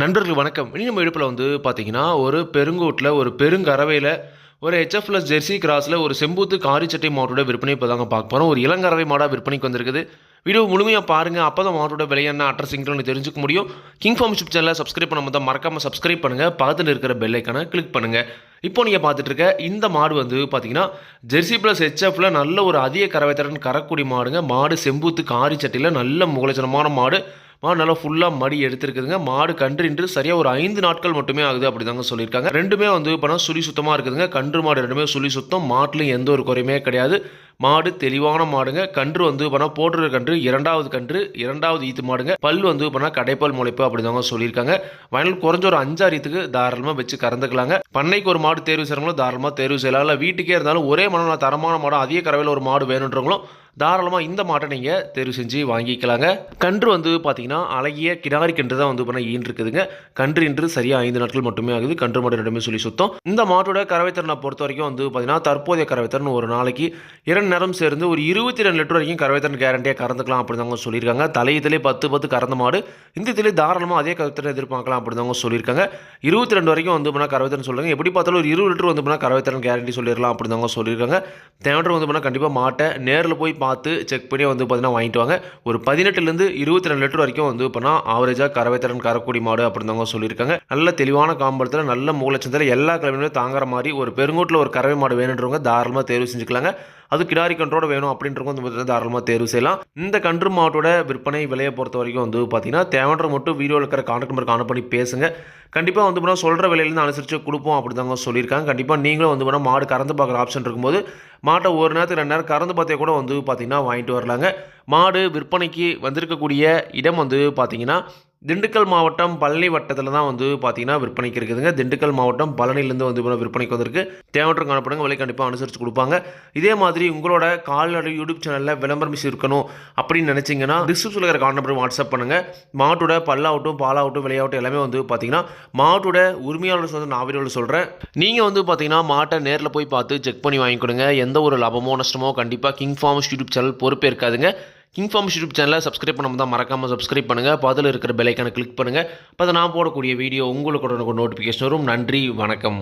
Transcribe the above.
நண்பர்கள் வணக்கம். இனி நம்ம இடுப்பில் வந்து பார்த்தீங்கன்னா ஒரு பெருங்கூட்டில் ஒரு பெருங்கறவையில் ஒரு ஹெச்எஃப் ப்ளஸ் ஜெர்சி கிராஸில் ஒரு செம்பூத்து காரிச்சட்டை மாட்டோட விற்பனை இப்போ தாங்க பார்க்க போகிறோம் ஒரு இளங்கறவை மாடாக விற்பனைக்கு வந்திருக்குது. வீடியோ முழுமையாக பாருங்கள் அப்போ தான் மாட்டோட விலை என்ன அட்ரஸிங்கிறோன்னு தெரிஞ்சுக்க முடியும். கிங் ஃபார்ம் யூடியூப் சேனலை சப்ஸ்கிரைப் பண்ண தான் மறக்காமல் சப்ஸ்கிரைப் பண்ணுங்கள் பக்கத்தில் இருக்கிற பெல்லைக்கான கிளிக் பண்ணுங்கள் இப்போ நீங்கள் பார்த்துட்டு இருக்க இந்த மாடு வந்து பார்த்தீங்கன்னா ஜெர்சி ப்ளஸ் ஹெச்எஃப்ல நல்ல ஒரு அதிக கரவை திறன் கரக்கூடிய மாடுங்க. மாடு செம்பூத்து காரிச்சட்டையில் நல்ல முகலட்சணமான மாடு. மாடு நல்லா ஃபுல்லாக மடி எடுத்துருக்குதுங்க. மாடு கன்று இன்று சரியாக ஒரு ஐந்து நாட்கள் மட்டுமே ஆகுது அப்படி தாங்க சொல்லியிருக்காங்க. ரெண்டுமே வந்து இப்போ சுழி சுத்தமாக இருக்குதுங்க. கன்று மாடு ரெண்டுமே சுழி சுத்தம். மாட்டிலும் எந்த ஒரு குறையுமே கிடையாது. மாடு தெளிவான மாடுங்க. கன்று வந்து பண்ணா போடுற கன்று இரண்டாவது கன்று இரண்டாவது ஈத்து மாடுங்க. பல் வந்து பண்ணா கடைப்பால் முளைப்பு அப்படி தாங்க சொல்லியிருக்காங்க. வயல் குறைஞ்ச ஒரு அஞ்சாறு ஈத்துக்கு தாராளமாக வச்சு கறந்துக்கலாங்க. பண்ணைக்கு ஒரு மாடு தேர்வு செய்கிறவங்களும் தாராளமாக தேர்வு செய்யலாம். இல்லை வீட்டுக்கே இருந்தாலும் ஒரே மனம் தரமான மாடு அதிக கறவையில் ஒரு மாடு வேணுன்றவங்களும் தாராளமாக இந்த மாட்டை நீங்கள் தேர்வு செஞ்சு வாங்கிக்கலாங்க. கன்று வந்து பார்த்தீங்கன்னா அழகிய கிடாரி கன்று தான் வந்து பண்ண ஈன் இருக்குதுங்க. கன்று இன்று சரியாக ஐந்து நாட்கள் மட்டுமே ஆகுது. கன்று மாடு ரெண்டுமே சொல்லி சுத்தம். இந்த மாட்டோட கறவைத்திறனை பொறுத்த வரைக்கும் வந்து பார்த்தீங்கன்னா தற்போதைய கறவைத்திறன் ஒரு நாளைக்கு இரண்டு நேரம் சேர்ந்து ஒரு இருபத்தி ரெண்டு லிட்டர் வரைக்கும் கறவைத்திறன் கேரண்டியாக கறந்துக்கலாம் அப்படிதாங்க சொல்லியிருக்காங்க. தலையத்திலே பத்து பத்து கறந்த மாடு. இந்த இதிலே தாராளமாக அதே கறவைத்திறன் எதிர்பார்க்கலாம் அப்படிதாங்க சொல்லியிருக்காங்க. இருபத்தி ரெண்டு வரைக்கும் வந்து பண்ணால் கறவைத்திறன் சொல்லுங்கள் எப்படி பார்த்தாலும் ஒரு இருபது லிட்டர் வந்து பண்ணால் கறவைத்திறன் கேரண்டி சொல்லிடலாம் அப்படிதாங்க சொல்லியிருக்காங்க. தேவையான வந்து பண்ணால் கண்டிப்பாக மாட்டை நேரில் போய் பார்த்து செக் பண்ணி வந்து பார்த்தீங்கன்னா வாங்கிட்டு வாங்க. ஒரு பதினெட்டுலேருந்து இருபத்தி ரெண்டு லிட்டர் வரைக்கும் வந்து பார்த்தீங்கன்னா ஆவரேஜாக கரவைத்திறன் கறக்கூடிய மாடு அப்படின்னு சொல்லியிருக்காங்க. நல்ல தெளிவான காம்பளத்தில் நல்ல மூலச்சந்தில் எல்லா கிழமையுமே தாங்குற மாதிரி ஒரு பெருங்கூட்டில் ஒரு கறவை மாடு வேணுன்றவங்க தாராளமாக தேர்வு செஞ்சுக்கலாங்க. அது கிடாரி கன்றோட வேணும் அப்படின்றவங்க வந்து பார்த்தீங்கன்னா தாராளமாக தேர்வு செய்யலாம். இந்த கன்று மாட்டோட விற்பனை விலையை பொறுத்த வரைக்கும் வந்து பார்த்தீங்கன்னா தேவைன்ற மட்டும் வீடியோவில் இருக்கிற கான்டாக்ட் நம்பருக்கு ஆன் பண்ணி பேசுங்க. கண்டிப்பாக வந்து பண்ணால் சொல்கிற விலையிலேருந்து அனுசரித்து கொடுப்போம் அப்படி தாங்க சொல்லியிருக்காங்க. கண்டிப்பாக நீங்களும் வந்து பண்ணால் மாடு கறந்து பார்க்குற ஆப்ஷன் இருக்கும்போது மாட்டை ஒரு நேரத்துக்கு ரெண்டு நேரம் கறந்து பார்த்தே கூட வந்து பார்த்தீங்கன்னா வாங்கிட்டு வரலாங்க. மாடு விற்பனைக்கு வந்திருக்கக்கூடிய இடம் வந்து பார்த்தீங்கன்னா திண்டுக்கல் மாவட்டம் பழனி வட்டத்தில் தான் வந்து பார்த்தீங்கன்னா விற்பனைக்கு இருக்குதுங்க. திண்டுக்கல் மாவட்டம் பழனிலேருந்து வந்து விற்பனைக்கு வந்திருக்கு. தேவையற்ற காணப்படுங்க. விலை கண்டிப்பாக அனுசரித்து கொடுப்பாங்க. இதே மாதிரி உங்களோட கால்நடை யூடியூப் சேனலில் விளம்பரம் மிஸ் இருக்கணும் அப்படின்னு நினச்சிங்கன்னா டிஸ்கிரிப்ஷனில் இருக்கிற கால் நம்பர் வாட்ஸ்அப் பண்ணுங்கள் மாட்டோட பல்லாகட்டும் பாலாகட்டும் விளையாட்டும் எல்லாமே வந்து பார்த்தீங்கன்னா மாட்டோட உரிமையாளர் வந்து நான் வீடியோவில் சொல்கிறேன் நீங்கள் வந்து பார்த்தீங்கன்னா மாட்டை நேரில் போய் பார்த்து செக் பண்ணி வாங்கி கொடுங்க எந்த ஒரு லாபமோ நஷ்டமோ கண்டிப்பாக கிங் ஃபார்ம்ஸ் யூடியூப் சேனல் பொறுப்பே இருக்காதுங்க கிங்ஃபார்ம் யூடியூப் சேனலை சப்ஸ்கிரைப் பண்ணாமல் தான் மறக்காமல் சப்ஸ்கிரைப் பண்ணுங்கள் பதில் இருக்கிற பெலைக்கான கிளிக் பண்ணுங்கள் அப்போ நான் போடக்கூடிய வீடியோ உங்களுக்கு நோட்டிஃபிகேஷன் வரும். நன்றி வணக்கம்.